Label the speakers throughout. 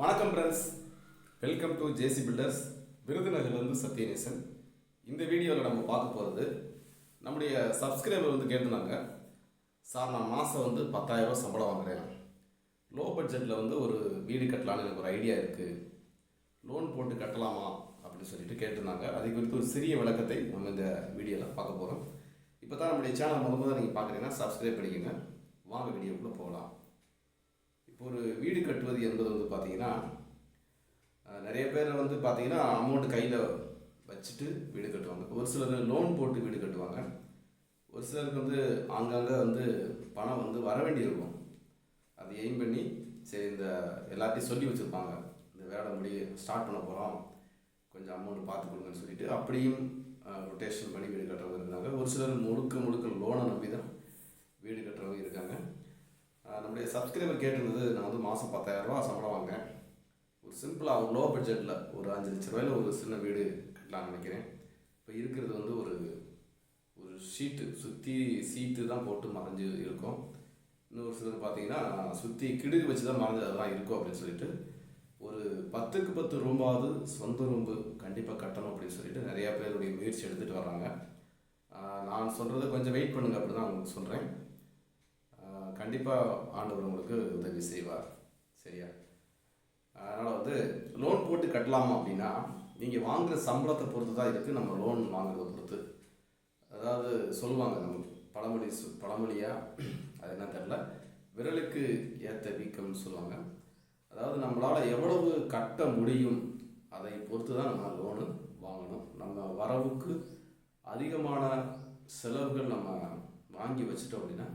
Speaker 1: வணக்கம் friends welcome to JC builders விருதுநகர்லேருந்து Sathyanesan. இந்த வீடியோவில் நம்ம பார்க்க போகிறது நம்முடைய சப்ஸ்கிரைபர் வந்து கேட்டிருந்தாங்க சார் நான் மாதம் வந்து பத்தாயிரரூபா சம்பளம் வாங்குறேன். லோ பட்ஜெட்டில் வந்து ஒரு வீடு கட்டலான்னு எனக்கு ஒரு ஐடியா இருக்குது லோன் போட்டு கட்டலாமா? அப்படின்னு சொல்லிட்டு கேட்டிருந்தாங்க. அது குறித்து ஒரு சிறிய விளக்கத்தை நம்ம இந்த வீடியோவில் பார்க்க போகிறோம் இப்போ தான் நம்முடைய சேனல் முத முதல்ல நீங்கள் பார்க்குறீங்கன்னா சப்ஸ்கிரைப் பண்ணிக்கோங்க. வாங்க வீடியோக்குள்ளே போகலாம். ஒரு வீடு கட்டுவது என்பது வந்து பார்த்தீங்கன்னா நிறைய பேர் வந்து பார்த்தீங்கன்னா அமௌண்ட் கையில் வச்சுட்டு வீடு கட்டுவாங்க. ஒரு சிலர் லோன் போட்டு வீடு கட்டுவாங்க. ஒரு சிலருக்கு வந்து ஆங்காங்கே வந்து பணம் வந்து வர வேண்டியிருக்கும். அதை எய்ம் பண்ணி சரி இந்த எல்லாத்தையும் சொல்லி வச்சுருப்பாங்க. இந்த வேலை முடி ஸ்டார்ட் பண்ண போகிறோம் கொஞ்சம் அமௌண்ட் பார்த்து கொடுங்கன்னு சொல்லிட்டு அப்படியும் ரொட்டேஷன் பண்ணி வீடு கட்டுறவங்க இருந்தாங்க. ஒரு சிலர் முழுக்க முழுக்க லோனை நம்பி தான் வீடு கட்டுறவங்க இருக்காங்க. என்னுடைய சப்ஸ்கிரைபர் கேட்டிருந்தது நான் வந்து மாதம் பத்தாயிரரூபா சம்பளம் வாங்குறேன் ஒரு சிம்பிளாக ஒரு லோ பட்ஜெட்டில் ஒரு அஞ்சு லட்ச ரூபாயில் ஒரு சின்ன வீடு கட்டலாம்னு நினைக்கிறேன். இப்போ இருக்கிறது வந்து ஒரு ஒரு ஷீட்டு சுற்றி சீட்டு தான் போட்டு மறைஞ்சு இருக்கும். இன்னொரு சிலர் பார்த்தீங்கன்னா சுற்றி கிடுகு வச்சு தான் மறைஞ்சு அதெல்லாம் இருக்கும் அப்படின்னு சொல்லிட்டு ஒரு பத்துக்கு பத்து ரூம்பாவது சொந்த ரூம்பு கண்டிப்பாக கட்டணும் அப்படின்னு சொல்லிட்டு நிறையா பேருடைய முயற்சி எடுத்துகிட்டு வர்றாங்க. நான் சொல்கிறத கொஞ்சம் வெயிட் பண்ணுங்கள் அப்படி தான் உங்களுக்கு சொல்கிறேன் கண்டிப்பாக ஆண்டவர் உங்களுக்கு உதவி செய்வார். சரியா? அதனால் வந்து லோன் போட்டு கட்டலாமா அப்படின்னா நீங்கள் வாங்குகிற சம்பளத்தை பொறுத்து தான் இருக்குது நம்ம லோன் வாங்குறத பொறுத்து. அதாவது சொல்லுவாங்க நம்ம பழமொழி சொ- பழமொழியா? அது என்ன தெரில விரலுக்கு ஏற்ற வீக்கம்னு சொல்லுவாங்க. அதாவது நம்மளால் எவ்வளவு கட்ட முடியும் அதை பொறுத்து தான் நம்ம லோனு வாங்கணும். நம்ம வரவுக்கு அதிகமான செலவுகள் நம்ம வாங்கி வச்சுட்டோம் அப்படின்னா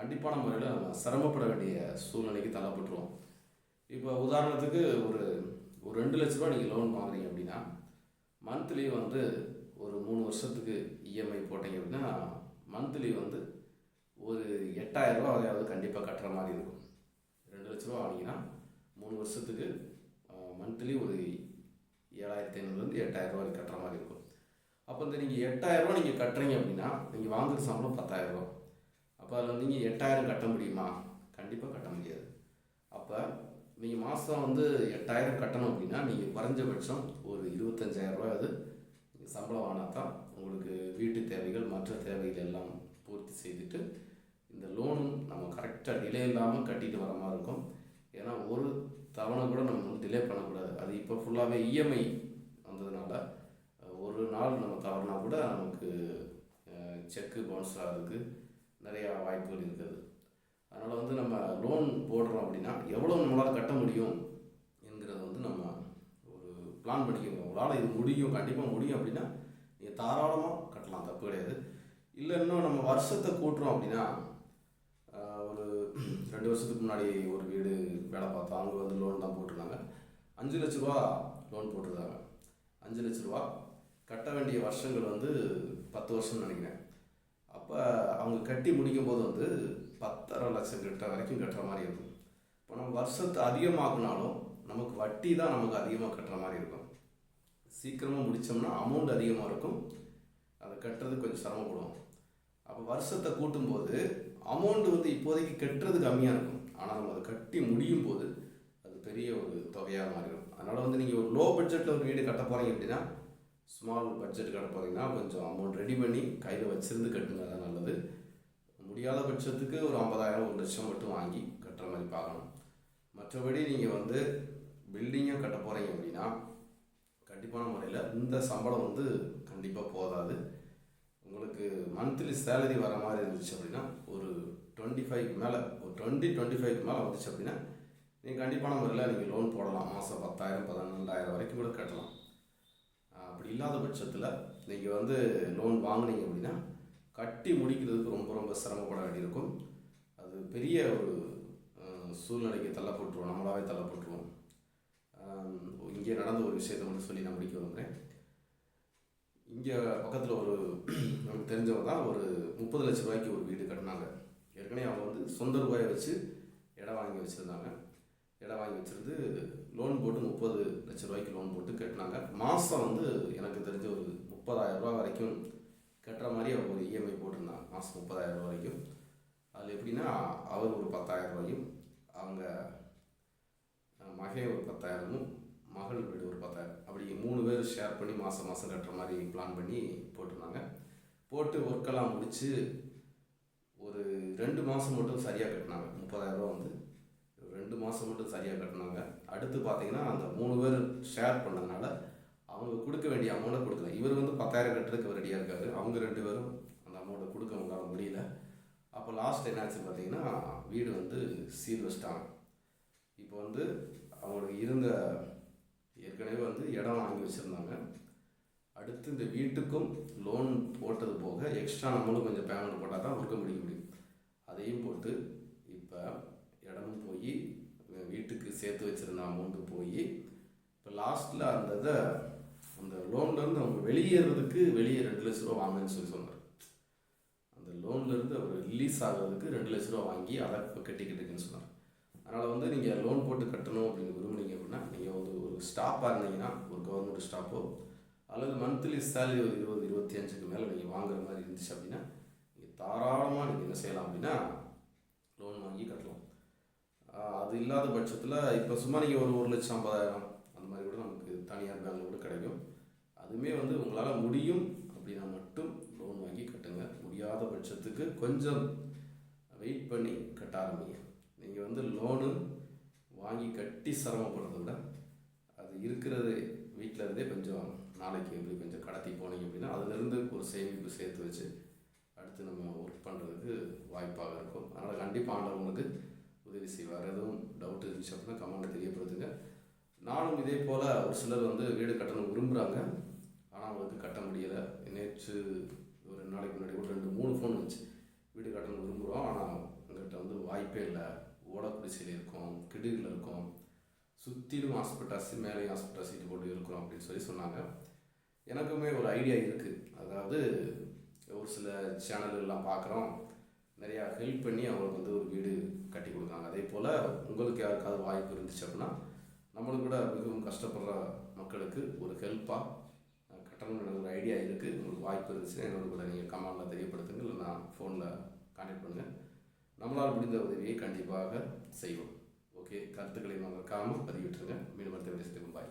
Speaker 1: கண்டிப்பான முறையில் நம்ம சிரமப்பட வேண்டிய சூழ்நிலைக்கு தள்ளப்பட்டுருவோம். இப்போ உதாரணத்துக்கு ஒரு ஒரு ரெண்டு லட்ச ரூபா நீங்கள் லோன் வாங்குறீங்க அப்படின்னா மந்த்லி வந்து ஒரு மூணு வருஷத்துக்கு இஎம்ஐ போட்டீங்க அப்படின்னா மந்த்லி வந்து ஒரு எட்டாயிரரூபா அதையாவது கண்டிப்பாக கட்டுற மாதிரி இருக்கும். ரெண்டு லட்ச ரூபா வாங்கினீங்கன்னா மூணு வருஷத்துக்கு மந்த்லி ஒரு ஏழாயிரத்தி ஐநூறுலேருந்து எட்டாயிரரூபா கட்டுற மாதிரி இருக்கும். அப்போ இந்த நீங்கள் எட்டாயிரரூபா நீங்கள் கட்டுறீங்க அப்படின்னா நீங்கள் வாங்குகிற சம்பளம் பத்தாயிரரூபா அப்போ அதில் நீங்கள் எட்டாயிரம் கட்ட முடியுமா? கண்டிப்பாக கட்ட முடியாது. அப்போ நீங்கள் மாதம் வந்து எட்டாயிரம் கட்டணும் அப்படின்னா நீங்கள் குறைஞ்சபட்சம் ஒரு இருபத்தஞ்சாயிரம் அது நீங்கள் சம்பளம் ஆனால் தான் உங்களுக்கு வீட்டு தேவைகள் மற்ற தேவைகள் எல்லாம் பூர்த்தி செய்துட்டு இந்த லோனும் நம்ம கரெக்டாக டிலே இல்லாமல் கட்டிட்டு வர மாதிரி இருக்கும். ஏன்னா ஒரு தவணை கூட நம்ம வந்து டிலே பண்ணக்கூடாது. அது இப்போ ஃபுல்லாகவே இஎம்ஐ வந்ததுனால ஒரு நாள் நம்ம தவறினா கூட நமக்கு செக்கு பவுன்ஸ் ஆகிறதுக்கு நிறையா வாய்ப்புகள் இருக்குது அதனால் வந்து நம்ம லோன் போடுறோம் அப்படின்னா எவ்வளோ நம்மளால் கட்ட முடியும் என்கிறத வந்து நம்ம ஒரு பிளான் பண்ணிக்கோங்க. உங்களால் இது முடியும் கண்டிப்பாக முடியும் அப்படின்னா நீங்கள் தாராளமாக கட்டலாம். தப்பு கிடையாது. இல்லை இன்னும் நம்ம வருஷத்தை கூட்டுறோம் அப்படின்னா ஒரு ரெண்டு வருஷத்துக்கு முன்னாடி ஒரு வீடு வேலை பார்த்தோம் அவங்க வந்து லோன் தான் போட்டிருந்தாங்க. அஞ்சு லட்ச ரூபா லோன் போட்டிருந்தாங்க. அஞ்சு லட்ச ரூபா கட்ட வேண்டிய வருஷங்கள் வந்து பத்து வருஷம்னு நினைக்கிறேன். அப்போ அவங்க கட்டி முடிக்கும் போது வந்து பத்தரை லட்சம் கிட்ட வரைக்கும் கட்டுற மாதிரி இருக்கும். இப்போ நம்ம வருஷத்தை அதிகமாக்குனாலும் நமக்கு வட்டி தான் நமக்கு அதிகமாக கட்டுற மாதிரி இருக்கும். சீக்கிரமாக முடித்தோம்னா அமௌண்ட் அதிகமாக இருக்கும். அதை கட்டுறது கொஞ்சம் சிரமப்படுவோம். அப்போ வருஷத்தை கூட்டும்போது அமௌண்ட் வந்து இப்போதைக்கு கட்டுறது கம்மியாக இருக்கும். ஆனால் நம்ம அதை கட்டி முடியும் போது அது பெரிய ஒரு தொகையாக மாறிடும். அதனால் வந்து நீங்கள் ஒரு லோ பட்ஜெட்டில் ஒரு வீடு கட்ட போகிறீங்க அப்படின்னா ஸ்மால் பட்ஜெட் கட்ட கொஞ்சம் அமௌண்ட் ரெடி பண்ணி கையில் வச்சுருந்து கட்டுங்க தான் நல்லது. முடியாத பட்சத்துக்கு ஒரு ஐம்பதாயிரம் ஒரு லட்சம் மட்டும் வாங்கி கட்டுற மாதிரி பார்க்கணும். மற்றபடி நீங்கள் வந்து பில்டிங்காக கட்ட போகிறீங்க அப்படின்னா கண்டிப்பான முறையில் இந்த சம்பளம் வந்து கண்டிப்பாக போதாது. உங்களுக்கு மந்த்லி சேலரி வர மாதிரி இருந்துச்சு அப்படின்னா ஒரு டுவெண்ட்டி ஃபைவ்க்கு மேலே ஒரு டுவெண்ட்டி டுவெண்ட்டி ஃபைவ்க்கு மேலே வந்துச்சு அப்படின்னா நீங்கள் கண்டிப்பான முறையில் நீங்கள் லோன் போடலாம். மாதம் பத்தாயிரம் பதினெண்டாயிரம் வரைக்கும் கூட கட்டலாம். அப்படி இல்லாத பட்சத்தில் நீங்கள் வந்து லோன் வாங்குனீங்க அப்படின்னா கட்டி முடிக்கிறதுக்கு ரொம்ப ரொம்ப சிரமப்பட வேண்டியிருக்கும். அது பெரிய ஒரு சூழ்நிலைக்கு தள்ளப்பட்டுருவோம் நம்மளாவே தள்ளப்பட்டுருவோம். இங்கே நடந்த ஒரு விஷயத்தை மட்டும் சொல்லி நான் முடிக்க விரும்புகிறேன் இங்கே பக்கத்தில் ஒரு நமக்கு தெரிஞ்சவங்க தான். ஒரு முப்பது லட்ச ரூபாய்க்கு ஒரு வீடு கட்டினாங்க. ஏற்கனவே அவங்க வந்து சொந்த ரூபாயை வச்சு இடம் வாங்கி வச்சுருந்தாங்க. இடம் வாங்கி வச்சிருந்து லோன் போட்டு முப்பது லட்ச ரூபாய்க்கு லோன் போட்டு கட்டினாங்க. மாதம் வந்து எனக்கு தெரிஞ்ச ஒரு முப்பதாயிரம் ரூபா வரைக்கும் கட்டுற மாதிரி அவங்க ஒரு இஎம்ஐ போட்டிருந்தாங்க. மாதம் முப்பதாயிரம் ரூபா வரைக்கும். அதில் எப்படின்னா அவர் ஒரு பத்தாயிரம் ரூபாயும் அவங்க மகை ஒரு பத்தாயிரமும் மகள் வீடு ஒரு பத்தாயிரம். அப்படி மூணு பேர் ஷேர் பண்ணி மாதம் மாதம் கட்டுற மாதிரி பிளான் பண்ணி போட்டிருந்தாங்க. போட்டு ஒர்க்கெல்லாம் முடித்து ஒரு ரெண்டு மாதம் மட்டும் சரியாக கட்டினாங்க. முப்பதாயிரரூவா வந்து. ரெண்டு மாதம் மட்டும் சரியாக கட்டினாங்க அடுத்து பார்த்தீங்கன்னா அந்த மூணு பேர் ஷேர் பண்ணதுனால அவங்க கொடுக்க வேண்டிய அமௌண்ட்டை கொடுக்கல. இவர் வந்து பத்தாயிரம் கட்டுறதுக்கு ரெடியாக இருக்காரு. அவங்க ரெண்டு பேரும் அந்த அமௌண்ட்டை கொடுக்க அவங்களால முடியல. அப்போ லாஸ்ட் என்னாச்சு பார்த்தீங்கன்னா வீடு வந்து சீல் வச்சிட்டாங்க. இப்போ வந்து அவங்களுக்கு இருந்த ஏற்கனவே வந்து இடம் வாங்கி வச்சுருந்தாங்க. அடுத்து இந்த வீட்டுக்கும் லோன் போட்டது போக எக்ஸ்ட்ரா நம்மளும் கொஞ்சம் பேமெண்ட் போட்டால் தான் கொடுக்க முடிக்க முடியும். அதையும் போட்டு இப்போ இடமும் போய் வீட்டுக்கு சேர்த்து வச்சுருந்த அமௌண்ட்டு போய் இப்போ லாஸ்ட்டில் அந்த இதை அந்த லோன்லேருந்து அவங்க வெளியேறதுக்கு வெளியே ரெண்டு லட்ச ரூபா வாங்கன்னு சொல்லி சொன்னார். அந்த லோன்லேருந்து அவர் ரிலீஸ் ஆகிறதுக்கு ரெண்டு லட்ச ரூபா வாங்கி அதை இப்போ கட்டிக்கிட்டுருக்குன்னு சொன்னார். அதனால் வந்து நீங்கள் லோன் போட்டு கட்டணும் அப்படின்னு விரும்புனீங்க அப்படின்னா நீங்கள் வந்து ஒரு ஸ்டாப்பாக இருந்தீங்கன்னா ஒரு கவர்மெண்ட் ஸ்டாப்போ அல்லது மந்த்லி சேலரி ஒரு இருபது இருபத்தி அஞ்சுக்கு மேலே நீங்கள் வாங்குற மாதிரி இருந்துச்சு அப்படின்னா நீங்கள் தாராளமாக நீங்கள் என்ன செய்யலாம் அப்படின்னா லோன் வாங்கி கட்டலாம் ஆஹ் அது இல்லாத பட்சத்தில் இப்போ சும்மா நீங்கள் ஒரு ஒரு லட்சம் ஐம்பதாயிரம் அந்த மாதிரி கூட நமக்கு தனியார் பேங்கில் கூட கிடைக்கும். அதுவுமே வந்து உங்களால் முடியும் அப்படின்னா மட்டும் லோன் வாங்கி கட்டுங்க. முடியாத பட்சத்துக்கு கொஞ்சம் வெயிட் பண்ணி கட்ட ஆரம்பிங்க. நீங்கள் வந்து லோனு வாங்கி கட்டி சிரமப்படுறத விட அது இருக்கிறது வீட்டில் இருந்தே கொஞ்சம் நாளைக்கு எப்படி கொஞ்சம் கடத்தி போனீங்க அப்படின்னா அதுலேருந்து ஒரு சேமிப்பு சேர்த்து வச்சு அடுத்து நம்ம ஒர்க் பண்ணுறதுக்கு வாய்ப்பாக இருக்கும். அதனால் கண்டிப்பாக ஆண்டவங்களுக்கு உதவி செய்வார். எதுவும் டவுட் இருந்துச்சு அப்படின்னா கமெண்ட்டை தெரியப்படுத்துங்க. நானும் இதே போல் ஒரு சிலர் வந்து வீடு கட்டணும் விரும்புகிறாங்க ஆனால் அவங்களுக்கு கட்ட முடியலை. நேற்று ஒரு ரெண்டு நாளைக்கு முன்னாடி கூட ரெண்டு மூணு ஃபோன் வந்துச்சு. வீடு கட்டணும் விரும்புகிறோம் ஆனால் எங்கள்கிட்ட வந்து வாய்ப்பே இல்லை. ஓடக்குடிசையில் இருக்கோம் கிடுகில் இருக்கோம். சுற்றிலும் ஹாஸ்பிட்டாசி மேலேயும் ஹாஸ்பிட்டல் சீட்டு போட்டு இருக்கிறோம் அப்படின்னு சொல்லி சொன்னாங்க. எனக்குமே ஒரு ஐடியா இருக்குது அதாவது ஒரு சில சேனல்கள்லாம் பார்க்குறோம். நிறையா ஹெல்ப் பண்ணி அவங்களுக்கு வந்து ஒரு வீடு கட்டி கொடுக்காங்க. அதே போல் உங்களுக்கு யாருக்காவது வாய்ப்பு இருந்துச்சு அப்படின்னா நம்மளுக்கு கூட மிகவும் கஷ்டப்படுற மக்களுக்கு ஒரு ஹெல்ப்பாக கட்டணம் எனக்கு ஒரு ஐடியா இருக்குது உங்களுக்கு வாய்ப்பு இருந்துச்சுன்னா என்னோட கூட நீங்கள் கமெண்டில் தெரியப்படுத்துங்க. இல்லை நான் ஃபோனில் கான்டாக்ட் பண்ணுங்கள் நம்மளால் முடிந்த உதவியை கண்டிப்பாக செய்வோம். ஓகே கருத்துக்களை மறக்காமல் பதிவிட்டுருங்க. மீண்டும் அடுத்த பாய்